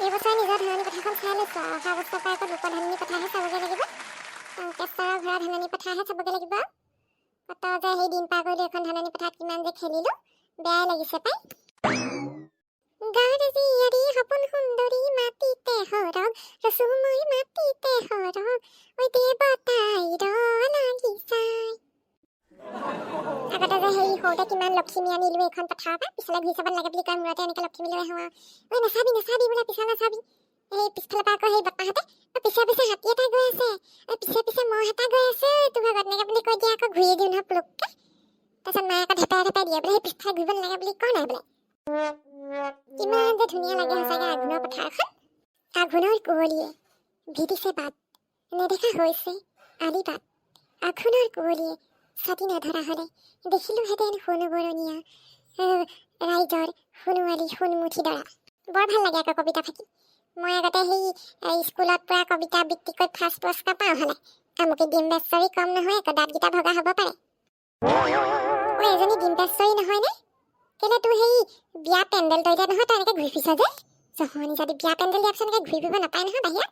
এইবছৰ নিজৰ ধাননি পথাৰখন চাই লৈছোঁ আৰু অহা বছৰৰ পৰা আকৌ লোকৰ ধাননি পথাৰহে চাবগৈ লাগিব আৰু কেঁচৰৰ ঘৰৰ ধাননি পথাৰহে চাবগৈ লাগিব কত যে সেই দিন পাৰ কৰিলোঁ এখন ধাননি পথাৰত কিমান যে খেলিলোঁ বেয়াই লাগিছে পাই মাটিতে সৰগ ৰচো মই মাটিতে সৰগ ঐ দেৱতাইৰ লাগিচাই আগতে যে হেৰি সৰুতে কিমান লখিমী আনিলোঁ এইখন পথাৰৰ পৰা পিছলৈ ঘূৰি চাব লাগে বুলি কয় মূৰতে এনেকৈ লখিমী লৈ আৰু ঐ নাচাবি নাচাবি বোলে পিছলৈ নাচাবি সেই পিছফালৰ পৰা আকৌ সেই বতাহতে ঐ পিছে পিছে হাতী এটা গৈ আছে পিছে পিছে মহ এটা গৈ আছে তোৰ ভাগত এনেকৈ বুলি কৈ দিয়ে আকৌ ঘূৰি দিওঁ নহয় পুলুককৈ তাৰপিছত মায়ে আকৌ ধেপাই ধেপাই দিয়ে বোলে সেই পিছফালে ঘূৰিব নালাগে বুলি কোৱা নাই বোলে কিমান যে ধুনীয়া লাগে সঁচাকৈ আঘোণৰ পথাৰখন আঘোণৰ কুঁৱলীয়ে ভিদিছে বাট নেদেখা হৈছে আলি বাট আঘোণৰ কুঁৱলীয়ে ছাতি নধৰা হ'লে। দেখিলোহেঁতেন সোণ বৰণীয়া। আহ, ৰাইজৰ সোণোৱালী সোণমুঠি দৰা। বৰ ভাল লাগে আকৌ কবিতা ফাকি মই আগতে সেই স্কুলত পৰা কবিতা আবৃত্তি কৰি ফাৰ্ষ্ট পুৰস্কাৰ পাওঁ হ'লে। আমুকি ডিম্বেশ্বৰী কম নহয় আকৌ দাঁতকেইটা ভগা হ'ব পাৰে। ঐ এজনী ডিম্বেশ্বৰী নহয়নে কেলে তোৰ সেই বিয়া পেণ্ডেল তৰিলে নহয় তই এনেকৈ ঘূৰি ফুৰিছ যে? জহনি যদি বিয়া পেণ্ডেল দিয়াৰ পিছত এনেকৈ ঘূৰি ফুৰিব নাপায় নহয় বাহিৰত।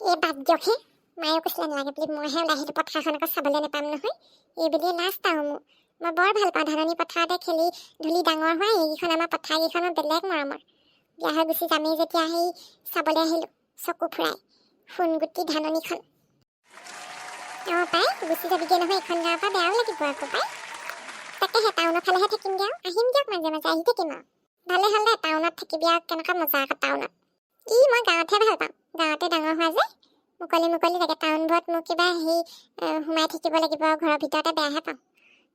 এই বাদ দিয়কহে মায়েও কৈছিলে নালাগে বুলি মইহে ওলাই পথাৰখন আকৌ চাবলৈ নাপাম নহয়। এইবুলিয়ে লাষ্ট আৰু মোৰ। মই বৰ ভাল পাওঁ ধাননি পথাৰতে খেলি ধূলি ডাঙৰ হোৱা এইকেইখন আমাৰ পথাৰকেইখনৰ বেলেগ মৰমৰ। বিয়া হৈ গুচি যামেই যেতিয়া সেই চাবলৈ আহিলোঁ চকু ফুৰাই সোণগুটি ধাননিখন। অঁ পাই গুচি যাবিগৈ নহয় এইখন গাঁৱৰ পৰা বেয়াও লাগিব আকৌ পাই। তাকেহে টাউনৰ ফালেহে থাকিমগৈ আৰু আহিম দিয়ক মাজে মাজে আহি থাকিম আৰু। ভালে হ'ল টাউনত থাকিবি আৰু কেনেকুৱা মজা আকৌ টাউনত। ই মই গাঁৱতহে ভাল পাওঁ গাঁৱতে ডাঙৰ হোৱা যে। মুকলি মুকলি লাগে টাউনবোৰত মোক কিবা সেই সোমাই থাকিব লাগিব ঘৰৰ ভিতৰতে বেয়াহে পাওঁ।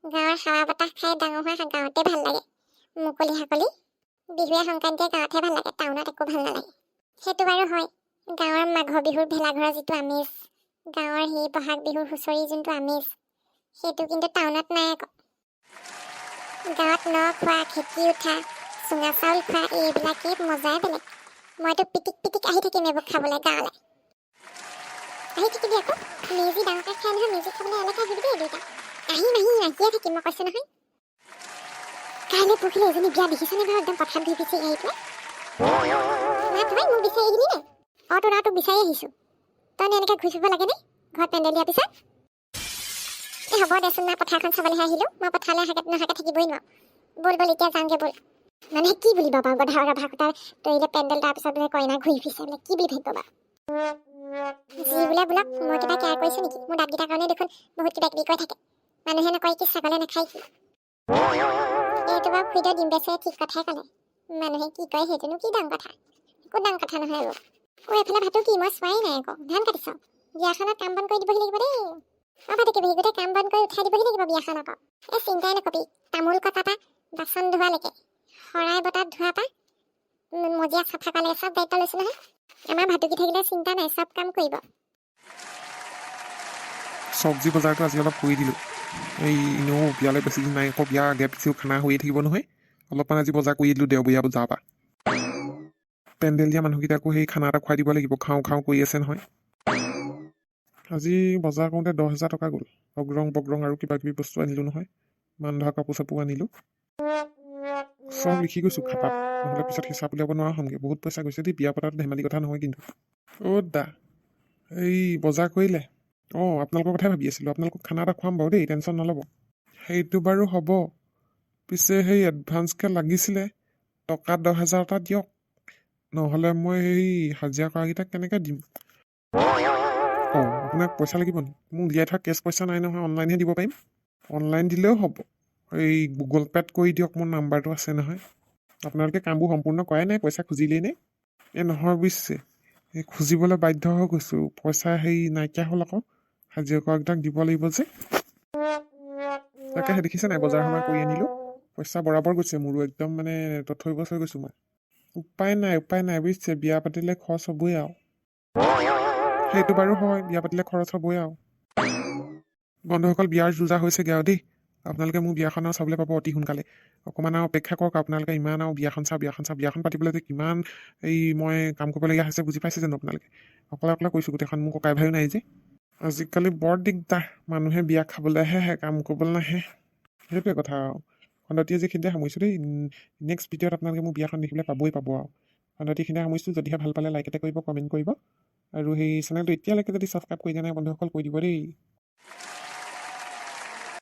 গাঁৱৰ হাৱা বতাহ খাই ডাঙৰ হোৱা গাঁৱতে ভাল লাগে। মুকলি হাকলি বিহুৱে সংক্ৰান্তিয়ে গাঁৱতহে ভাল লাগে টাউনত একো ভাল নালাগে। সেইটো বাৰু হয়। গাঁৱৰ মাঘৰ বিহুৰ ভেলাঘৰৰ যিটো আমেজ গাঁৱৰ সেই বহাগ বিহুৰ হুঁচৰি যোনটো আমেজ সেইটো কিন্তু টাউনত নাই আকৌ। গাঁৱত ন খোৱা খেতি উঠা চুঙা চাউল খোৱা এইবিলাকেই মজাই বেলেগ। মইতো পিটিক পিটিক আহি থাকিম এইবোৰ খাবলৈ গাঁৱলৈ। আহি থাকিবি আকৌ মেজি ডাঙৰকৈ খাই নহয় মেজি খাবলৈ এলেকা আহিবি দেই দুইটা আহিম আহিম আহিয়ে থাকিম মই কৈছোঁ নহয় কাইলৈ পৰহিলৈ এজনী বিয়া দেখিছনে বাৰু একদম পথাৰত ঘূৰি পিছি আহি পেলাই না তই মোক বিচাৰি আহিলি নে অঁ তোৰ তোক বিচাৰি আহিছোঁ তই এনেকৈ ঘূৰি ফুৰিব লাগেনে ঘৰত পেণ্ডেল দিয়াৰ পিছত এই হ'ব দেচোন না পথাৰখন চাবলৈহে আহিলোঁ মই পথাৰলৈ অহাকৈ নহাকৈ থাকিবই নোৱাৰোঁ ব'ল ব'ল এতিয়া যাওঁগৈ ব'ল মানে কি বুলি বাৰু গধা ৰভা কটা তৰিলে পেণ্ডেল তাৰপিছত বোলে কইনা ঘূৰি ফুৰিছে বোলে কি বুলি ভাবিব বাৰু যি বোলে বোলক মই কিবা কেয়াৰ কৰিছোঁ নেকি? মোৰ দাঁতকেইটাৰ কাৰণে দেখোন বহুত কিবা কিবি কৈ থাকে। মানুহে নকয় কি ছাগলে নাখায় কি এইটো বাৰু খুইদ দিম বেচে ঠিক কথাই ক'লে। মানুহে কি কয় সেইটোনো কি ডাঙৰ কথা? একো ডাঙৰ কথা নহয় আৰু। অ' এইফালে ভাতো কি? মই চোৱাই নাই আকৌ। ধান কাটিছ? বিয়াখনত কাম বন কৰি দিবহি লাগিব দেই। অঁ ভাতো কিবি গোটেই কাম বন কৰি উঠাই দিবহি লাগিব বিয়াখন আকৌ এই চিন্তাই নকবি। তামোল কটা পা বাচন ধোৱালৈকে। শৰাই বতাত ধোৱা পা মজিয়া চাফা কৰালে চব দায়িত্ব লৈছোঁ নহয়। আমাৰ ভাতুকি থাকিলে চিন্তা নাই চব কাম কৰিব। চব্জি বজাৰটো আজি অলপ কৰি দিলোঁ। এই এনেও বিয়ালৈ বেছি দিন নাই আকৌ বিয়া আগে পিছেও খানা হৈয়ে থাকিব নহয়। অলপমান আজি বজাৰ কৰি দিলোঁ দেওবৰীয়া বজাৰৰ পৰা। পেণ্ডেল দিয়া মানুহকেইটাকো সেই খানা এটা খুৱাই দিব লাগিব খাওঁ খাওঁ কৰি আছে নহয়। আজি বজাৰ কৰোঁতে দহ হাজাৰ টকা গ'ল। অগ্ৰং বগ্ৰং আৰু কিবা কিবি বস্তু আনিলোঁ নহয়। মান ধৰা কাপোৰ চাপোৰ আনিলোঁ। চব লিখি গৈছোঁ খাতাত নহ'লে পিছত হিচাপ উলিয়াব নোৱাৰা হ'মগৈ। বহুত পইচা গৈছে দেই বিয়া পতাটো ধেমালি কথা নহয় কিন্তু। অ' দা এই বজাৰ কৰিলে? অঁ আপোনালোকৰ কথাই ভাবি আছিলোঁ। আপোনালোকক খানা এটা খুৱাম বাৰু দেই টেনশ্যন নল'ব। সেইটো বাৰু হ'ব। পিছে সেই এডভান্সকৈ লাগিছিলে টকা দহ হাজাৰ এটা দিয়ক। নহ'লে মই সেই হাজিৰা কৰাকেইটাক কেনেকৈ দিম? অঁ আপোনাক পইচা লাগিব নেকি মোক উলিয়াই থোৱা কেছ পইচা নাই নহয় অনলাইনহে দিব পাৰিম। অনলাইন দিলেও হ'ব। এই গুগল পে'ত কৰি দিয়ক মোৰ নাম্বাৰটো আছে নহয়। আপোনালোকে কামবোৰ সম্পূৰ্ণ কৰাই নাই পইচা খুজিলেই নে? এই নহয় বুজিছে। এই খুজিবলৈ বাধ্য হৈ গৈছোঁ। পইচা হেৰি নাইকিয়া হ'ল আকৌ। হাজিৰা কৰাকেইটাক দিব লাগিব যে। তাকে দেখিছে নাই? বজাৰ সমাৰ কৰি আনিলোঁ। পইচা বৰাবৰ গৈছে মোৰো। একদম মানে তথৈ বছ হৈ গৈছোঁ মই। উপায় নাই উপায় নাই বুজিছে। বিয়া পাতিলে খৰচ হ'বই আৰু। সেইটো বাৰু হয় বিয়া পাতিলে খৰচ হ'বই আৰু। বন্ধুসকল বিয়াৰ যোজা হৈছেগৈ আৰু দেই। আপোনালোকে মোৰ বিয়াখন আৰু চাবলৈ পাব অতি সোনকালে। অকণমান আৰু অপেক্ষা কৰক আপোনালোকে ইমান আৰু বিয়াখন চাওক বিয়াখন চাওক বিয়াখন পাতিবলৈ যে কিমান এই মই কাম কৰিবলগীয়া হৈছে বুজি পাইছে জানো আপোনালোকে? অকলে অকলে কৈছোঁ গোটেইখন মোৰ ককাই ভাইও নাই যে। আজিকালি বৰ দিগদাৰ মানুহে বিয়া খাবলৈহে আহে কাম কৰিবলৈ নাহে। সেইটোৱে কথা আৰু। খণ্ডতীয়ে যে সেইদৰে সামৰিছোঁ দেই নেক্সট ভিডিঅ'ত আপোনালোকে মোৰ বিয়াখন দেখিবলৈ পাবই পাব আৰু। এইখিনিতে সামৰিছোঁ যদিহে ভাল পালে লাইক এটা কৰিব কমেণ্ট কৰিব। আৰু সেই চেনেলটো এতিয়ালৈকে যদি ছাবস্ক্ৰাইব কৰি দিয়া নাই বন্ধুসকল কৰি দিব দেই।